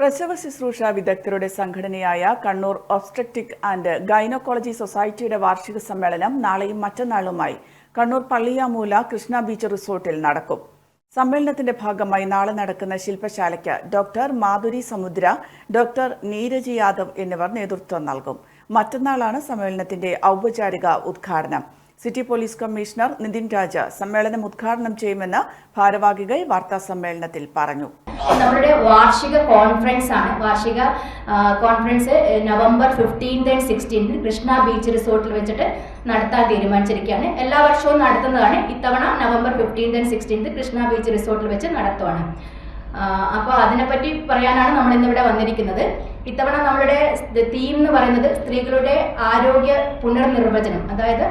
പ്രസവ ശുശ്രൂഷ വിദഗ്ധരുടെ സംഘടനയായ കണ്ണൂർ ഒബ്സ്ട്രക്റ്റിക് ആൻഡ് ഗൈനോക്കോളജി സൊസൈറ്റിയുടെ വാർഷിക സമ്മേളനം നാളെയും മറ്റന്നാളുമായി കണ്ണൂർ പള്ളിയാമൂല കൃഷ്ണ ബീച്ച് റിസോർട്ടിൽ നടക്കും. സമ്മേളനത്തിന്റെ ഭാഗമായി നാളെ നടക്കുന്ന ശില്പശാലയ്ക്ക് ഡോക്ടർ മാധുരി സമുദ്ര ഡോക്ടർ നീരജ് യാദവ് എന്നിവർ നേതൃത്വം നൽകും. മറ്റന്നാളാണ് സമ്മേളനത്തിന്റെ ഔപചാരിക ഉദ്ഘാടനം. City police commissioner Nitin Raja സമ്മേളനം ഉദ്ഘാടനം ചെയ്യുമെന്ന് ഭാരവാഹികൾ വാർത്താ സമ്മേളനത്തിൽ പറഞ്ഞു. നമ്മുടെ വാർഷിക കോൺഫറൻസ് ആണ്. വാർഷിക conference November fifteenth and sixteenth Krishna beach റിസോർട്ടിൽ വെച്ചിട്ട് നടത്താൻ തീരുമാനിച്ചിരിക്കുകയാണ്. എല്ലാ വർഷവും നടത്തുന്നതാണ്. ഇത്തവണ November fifteenth and sixteenth Krishna beach റിസോർട്ടിൽ വെച്ച് നടത്തുവാണ്. അപ്പോൾ അതിനെപ്പറ്റി പറയാനാണ് നമ്മൾ ഇന്നിവിടെ വന്നിരിക്കുന്നത്. ഇത്തവണ നമ്മളുടെ തീം എന്ന് പറയുന്നത് സ്ത്രീകളുടെ ആരോഗ്യ പുനർനിർവചനം. അതായത്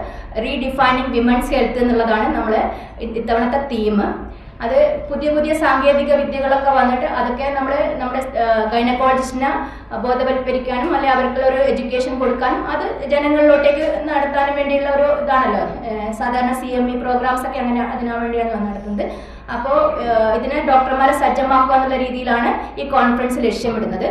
റീഡിഫൈനിങ് വിമൻസ് ഹെൽത്ത് എന്നുള്ളതാണ് നമ്മൾ ഇത്തവണത്തെ തീം അത് പുതിയ പുതിയ സാങ്കേതിക വിദ്യകളൊക്കെ വന്നിട്ട് അതൊക്കെ നമ്മൾ നമ്മുടെ ഗൈനക്കോളജിസ്റ്റിനെ ബോധവൽക്കരിക്കാനും അല്ലെങ്കിൽ അവർക്കുള്ള ഒരു എഡ്യൂക്കേഷൻ കൊടുക്കാനും അത് ജനങ്ങളിലോട്ടേക്ക് നടത്താനും വേണ്ടിയുള്ള ഒരു ഇതാണല്ലോ. സാധാരണ സി എം ഇ പ്രോഗ്രാംസ് ഒക്കെ അങ്ങനെ അതിനു വേണ്ടിയാണ് നടത്തുന്നത്. അപ്പോൾ ഇതിനെ ഡോക്ടർമാരെ സജ്ജമാക്കുക എന്നുള്ള രീതിയിലാണ് ഈ കോൺഫറൻസ് ലക്ഷ്യമിടുന്നത്.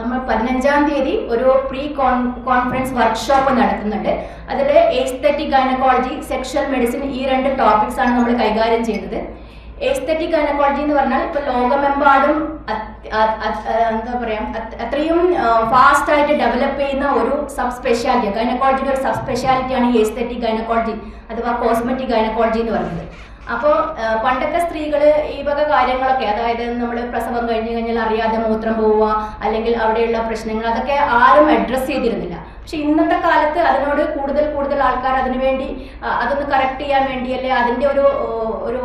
നമ്മൾ പതിനഞ്ചാം തീയതി ഒരു പ്രീ കോൺ കോൺഫറൻസ് വർക്ക്ഷോപ്പ് നടത്തുന്നുണ്ട്. അതിൽ എസ്തറ്റിക് ഗൈനക്കോളജി സെക്ഷൽ മെഡിസിൻ ഈ രണ്ട് ടോപ്പിക്സ് ആണ് നമ്മൾ കൈകാര്യം ചെയ്തത് എസ്തറ്റിക് ഗൈനക്കോളജി എന്ന് പറഞ്ഞാൽ ഇപ്പൊ ലോകമെമ്പാടും എന്താ പറയാ അത്- അത്രയും ഫാസ്റ്റ് ആയിട്ട് ഡെവലപ്പ് ചെയ്യുന്ന ഒരു സബ് സ്പെഷ്യാലിറ്റി ഗൈനക്കോളജിയുടെ ഒരു സബ് സ്പെഷ്യാലിറ്റിയാണ് എസ്തറ്റിക് ഗൈനക്കോളജി അഥവാ കോസ്മെറ്റിക് ഗൈനക്കോളജി എന്ന് പറയുന്നത്. അപ്പോൾ പണ്ടൊക്കെ സ്ത്രീകൾ ഈ വക കാര്യങ്ങളൊക്കെ അതായത് നമ്മൾ പ്രസവം കഴിഞ്ഞു കഴിഞ്ഞാൽ അറിയാതെ മൂത്രം പോവുക അല്ലെങ്കിൽ അവിടെയുള്ള പ്രശ്നങ്ങൾ അതൊക്കെ ആരും അഡ്രസ് ചെയ്തിരുന്നില്ല. പക്ഷെ ഇന്നത്തെ കാലത്ത് അതിനോട് കൂടുതൽ കൂടുതൽ ആൾക്കാർ അതിനുവേണ്ടി അതൊന്ന് കറക്റ്റ് ചെയ്യാൻ വേണ്ടി അല്ലെ അതിന്റെ ഒരു ഒരു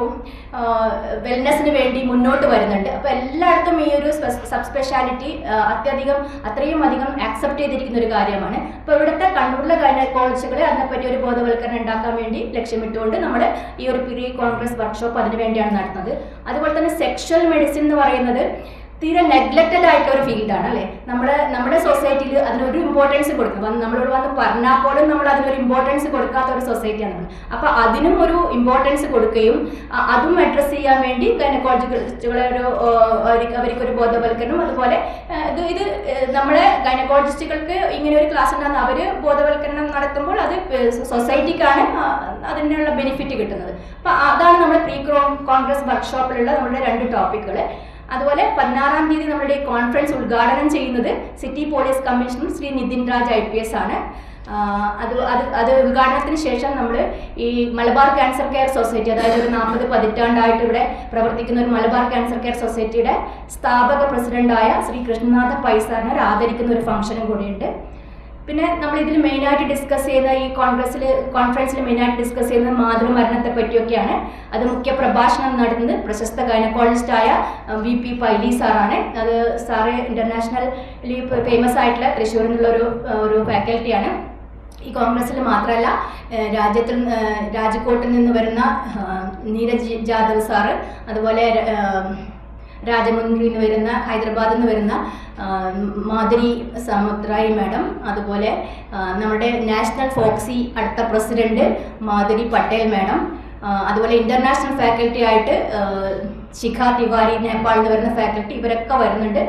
വെൽനെസ്സിന് വേണ്ടി മുന്നോട്ട് വരുന്നുണ്ട്. അപ്പോൾ എല്ലായിടത്തും ഈ ഒരു സബ് സ്പെഷ്യാലിറ്റി അത്യധികം അത്രയും അധികം ആക്സെപ്റ്റ് ചെയ്തിരിക്കുന്ന ഒരു കാര്യമാണ്. അപ്പോൾ ഇവിടുത്തെ കണ്ണൂരിലെ ഗൈനക്കോളജികളെ അതിനെപ്പറ്റി ഒരു ബോധവൽക്കരണം ഉണ്ടാക്കാൻ വേണ്ടി ലക്ഷ്യമിട്ടുകൊണ്ട് നമ്മൾ ഈ ഒരു പ്രീ കോൺഗ്രസ് വർക്ക്ഷോപ്പ് അതിനുവേണ്ടിയാണ് വേണ്ടിയാണ് നടത്തുന്നത്. അതുപോലെ തന്നെ സെക്ഷൽ മെഡിസിൻ എന്ന് പറയുന്നത് തീരെ നെഗ്ലക്റ്റഡ് ആയിട്ടുള്ള ഒരു ഫീൽഡാണ് അല്ലേ? നമ്മുടെ നമ്മുടെ സൊസൈറ്റിയിൽ അതിനൊരു ഇമ്പോർട്ടൻസ് കൊടുക്കുക നമ്മളോട് വന്ന് പറഞ്ഞാൽ പോലും നമ്മൾ അതിനൊരു ഇമ്പോർട്ടൻസ് കൊടുക്കാത്ത ഒരു സൊസൈറ്റിയാണ് നമ്മൾ അപ്പോൾ അതിനും ഒരു ഇമ്പോർട്ടൻസ് കൊടുക്കുകയും അതും അഡ്രസ്സ് ചെയ്യാൻ വേണ്ടി ഗൈനക്കോളജിസ്റ്റുകളെ ഒരു അവർക്ക് ഒരു ബോധവൽക്കരണം അതുപോലെ ഇത് ഇത് നമ്മുടെ ഗൈനക്കോളജിസ്റ്റുകൾക്ക് ഇങ്ങനെ ഒരു ക്ലാസ് ഉണ്ടാകുന്ന അവർ ബോധവൽക്കരണം നടത്തുമ്പോൾ അത് സൊസൈറ്റിക്കാണ് അതിനുള്ള ബെനിഫിറ്റ് കിട്ടുന്നത്. അപ്പോൾ അതാണ് നമ്മുടെ പ്രീ കോൺഗ്രസ് വർക്ക്ഷോപ്പിലുള്ള നമ്മുടെ രണ്ട് ടോപ്പിക്കുകൾ അതുപോലെ പതിനാറാം തീയതി നമ്മുടെ കോൺഫറൻസ് ഉദ്ഘാടനം ചെയ്യുന്നത് city police commissioner Shri Nitin Raj I P S ആണ്. അത് അത് അത് ഉദ്ഘാടനത്തിന് ശേഷം നമ്മൾ ഈ മലബാർ ക്യാൻസർ കെയർ സൊസൈറ്റി അതായത് ഒരു നാൽപ്പത് പതിറ്റാണ്ടായിട്ട് ഇവിടെ പ്രവർത്തിക്കുന്ന ഒരു മലബാർ ക്യാൻസർ കെയർ സൊസൈറ്റിയുടെ സ്ഥാപക പ്രസിഡന്റായ ശ്രീ കൃഷ്ണനാഥ പൈസാറിനെ ആദരിക്കുന്ന ഒരു ഫംഗ്ഷനും കൂടിയുണ്ട്. പിന്നെ നമ്മൾ ഇതിൽ മെയിനായിട്ട് ഡിസ്കസ് ചെയ്യുന്ന ഈ കോൺഗ്രസ്സിൽ കോൺഫറൻസിൽ മെയിനായിട്ട് ഡിസ്കസ് ചെയ്യുന്നത് മാതൃമരണത്തെ പറ്റിയൊക്കെയാണ്. അത് മുഖ്യ പ്രഭാഷണം നടത്തുന്നത് പ്രശസ്ത ഗൈനക്കോളജിസ്റ്റായ വി പി പൈലി സാറാണ്. അത് സാറ് ഇന്റർനാഷണലി ഫേമസ് ആയിട്ടുള്ള തൃശ്ശൂരിൽ നിന്നുള്ള ഒരു ഒരു ഫാക്കൽറ്റിയാണ് ഈ കോൺഗ്രസ്സിൽ മാത്രമല്ല രാജ്യത്തിൽ രാജ്കോട്ടിൽ നിന്ന് വരുന്ന നീരജ് ജാദവ് സാറ് അതുപോലെ രാജമുന്ദ്രിന്ന് നിന്ന് വരുന്ന ഹൈദരാബാദിൽ നിന്ന് വരുന്ന മാധുരി സമുദ്രായി മാഡം. അതുപോലെ നമ്മുടെ നാഷണൽ ഫോക്സി അടുത്ത പ്രസിഡന്റ് മാധുരി പട്ടേൽ മാഡം. അതുപോലെ ഇന്റർനാഷണൽ ഫാക്കൽറ്റി ആയിട്ട് ശിഖ തിവാരി നേപ്പാളിൽ നിന്ന് വരുന്ന ഫാക്കൽറ്റി ഇവരൊക്കെ വരുന്നുണ്ട്.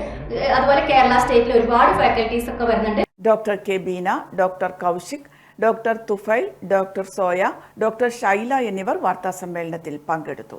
അതുപോലെ കേരള സ്റ്റേറ്റിൽ ഒരുപാട് ഫാക്കൽറ്റീസ് ഒക്കെ വരുന്നുണ്ട്. Doctor K Beena doctor Kaushik doctor Tufail doctor Soya doctor Shaila എന്നിവർ വാർത്താസമ്മേളനത്തിൽ പങ്കെടുത്തു.